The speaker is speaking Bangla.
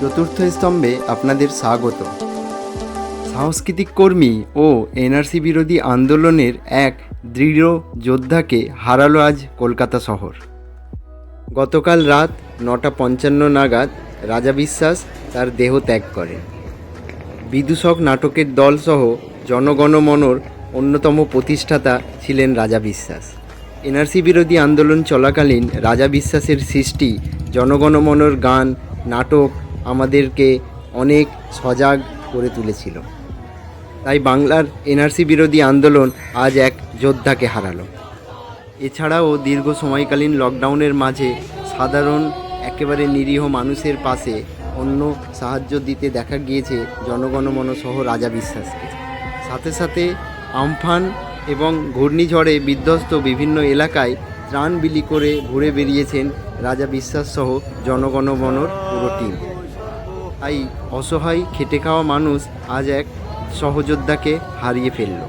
চতুর্থ স্তম্ভে আপনাদের স্বাগত। সাংস্কৃতিক কর্মী ও এনআরসি বিরোধী আন্দোলনের এক দৃঢ় যোদ্ধাকে হারালো আজ কলকাতা শহর। গতকাল রাত নটা পঞ্চান্ন নাগাদ রাজা বিশ্বাস তার দেহ ত্যাগ করেন। বিদূষক নাটকের দলসহ জনগণমনর অন্যতম প্রতিষ্ঠাতা ছিলেন রাজা বিশ্বাস। এনআরসি বিরোধী আন্দোলন চলাকালীন রাজা বিশ্বাসের সৃষ্টি জনগণমনর গান, নাটক আমাদেরকে অনেক সজাগ করে তুলেছিল। তাই বাংলার এনআরসি বিরোধী আন্দোলন আজ এক যোদ্ধাকে হারালো। এছাড়াও দীর্ঘ সময়কালীন লকডাউনের মাঝে সাধারণ, একেবারে নিরীহ মানুষের পাশে অন্য সাহায্য দিতে দেখা গিয়েছে জনগণমন সহ রাজা বিশ্বাসকে। সাথে সাথে আমফান এবং ঘূর্ণিঝড়ে বিধ্বস্ত বিভিন্ন এলাকায় ত্রাণ বিলি করে ঘুরে বেরিয়েছেন রাজা বিশ্বাস সহ জনগণমনর পুরো টিম। তাই অসহায় খেটে খাওয়া মানুষ আজ এক সহযোদ্ধাকে হারিয়ে ফেলল।